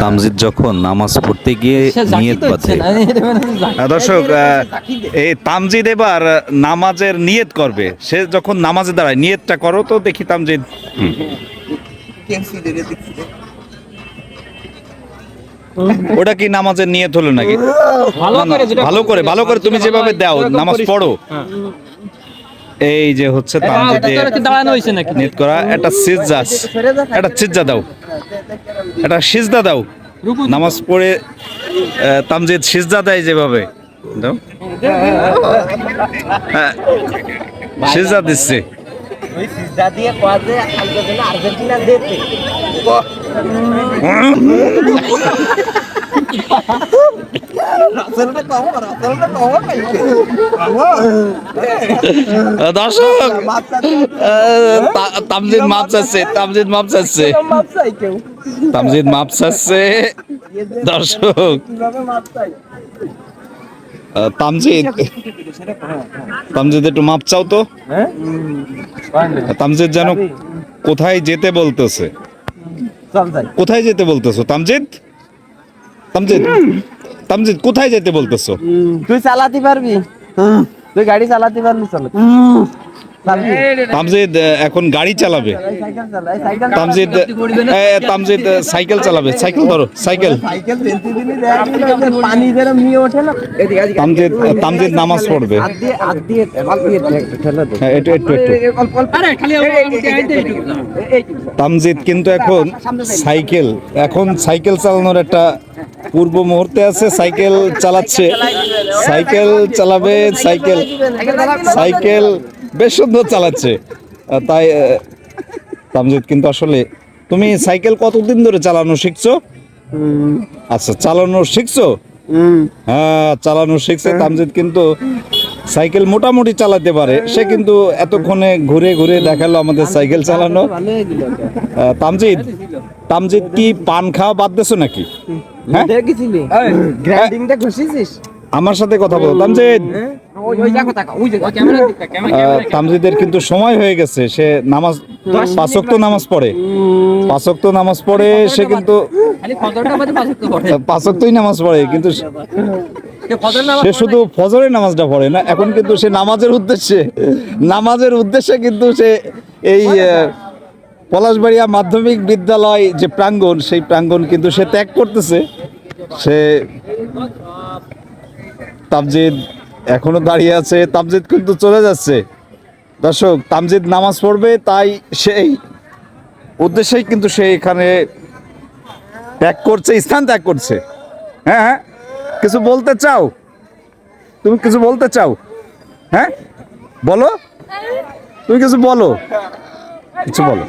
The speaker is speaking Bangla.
তামজিদ যখন নামাজ পড়তে গিয়ে নিয়ত বাঁধে। এটা মানে দর্শক এই তামজিদ এবার নামাজের নিয়ত করবে। সে যখন নামাজে দাঁড়ায় নিয়তটা করো তো দেখি তামজিদ। ওটা কি নামাজের নিয়ত হলো নাকি? ভালো করে ভালো করে তুমি যেভাবে দাও নামাজ পড়ো। হ্যাঁ। এই যে হচ্ছে এটা- তামজিদে এটা দাঁড়ানো হয়েছে নাকি? নিয়ত করা একটা সিজদা একটা সিজদা দাও। একটা সিজদা দাও। নামাজ পড়ে তামজিদ সিজদা দেয় যেভাবে। হ্যাঁ সিজদা দিচ্ছে। আর্জেন্টিনা দর্শক তামজিদ মাপ চাচ্ছে তামজিদ মাপ চাচ্ছে। তামজিদ মাপ চাচ্ছে। দর্শক তামজিদ। তামজিদ একটু মাপ চাও তো। হ্যাঁ? তামজিদ যেন কোথায় যেতে বলতেছে। কোথায় যেতে বলতেছো তামজিদ? তামজিদ? তামজিদ কোথায় যেতে বলতেছো? তুই চালাতে পারবি? তুই গাড়ি চালাতে পারবি চল। তামজিদ এখন গাড়ি চালাবে। তামজিদ তামজিদ সাইকেল চালাবে। সাইকেল ধরো সাইকেল। তামজিদ তামজিদ নামাজ পড়বে। হ্যাঁ একটু একটু তামজিদ কিন্তু এখন সাইকেল এখন সাইকেল চালানোর একটা পূর্ব মুহূর্তে আছে সাইকেল চালাচ্ছে। সাইকেল চালাবে সাইকেল। সাইকেল বেশ সুন্দর চালাচ্ছে তাই তামজিৎ তামজিদ কিন্তু আসলে তুমি সাইকেল কতদিন ধরে চালানো শিখছো? আচ্ছা চালানো শিখছো? হ্যাঁ চালানো শিখছে। তামজিদ কিন্তু সাইকেল মোটামুটি চালাতে পারে। সে কিন্তু এতক্ষণে ঘুরে ঘুরে দেখাল আমাদের সাইকেল চালানো তামজিদ তামজিদ কি পান খাওয়া বাদ দিছো নাকি? হ্যাঁ? আমার সাথে কথা বলো। তামজিদ। ওই ওই দেখো তাকা ওই যে ক্যামেরা দিকটা ক্যামেরা আহ, তামজিদের কিন্তু সময় হয়ে গেছে। সে নামাজ পাঁচক্ত নামাজ পড়ে। পাঁচক্ত নামাজ পড়ে সে কিন্তু পাঁচক্তই নামাজ পড়ে কিন্তু সে- শুধু ফজরের নামাজটা পড়ে না এখন কিন্তু সে নামাজের উদ্দেশ্যে নামাজের উদ্দেশ্যে কিন্তু সে এই পলাশবাড়িয়া মাধ্যমিক বিদ্যালয় যে প্রাঙ্গণ সেই প্রাঙ্গণ কিন্তু সে ত্যাগ করতেছে। সে তামজিদ এখনও দাঁড়িয়ে আছে তামজিদ কিন্তু চলে যাচ্ছে। দর্শক তামজিদ নামাজ পড়বে তাই সেই উদ্দেশ্যেই কিন্তু সে এখানে ত্যাগ করছে স্থান ত্যাগ করছে। হ্যাঁ হ্যাঁ। কিছু বলতে চাও? তুমি কিছু বলতে চাও? হ্যাঁ? বলো? তুমি কিছু বলো। কিছু বলো।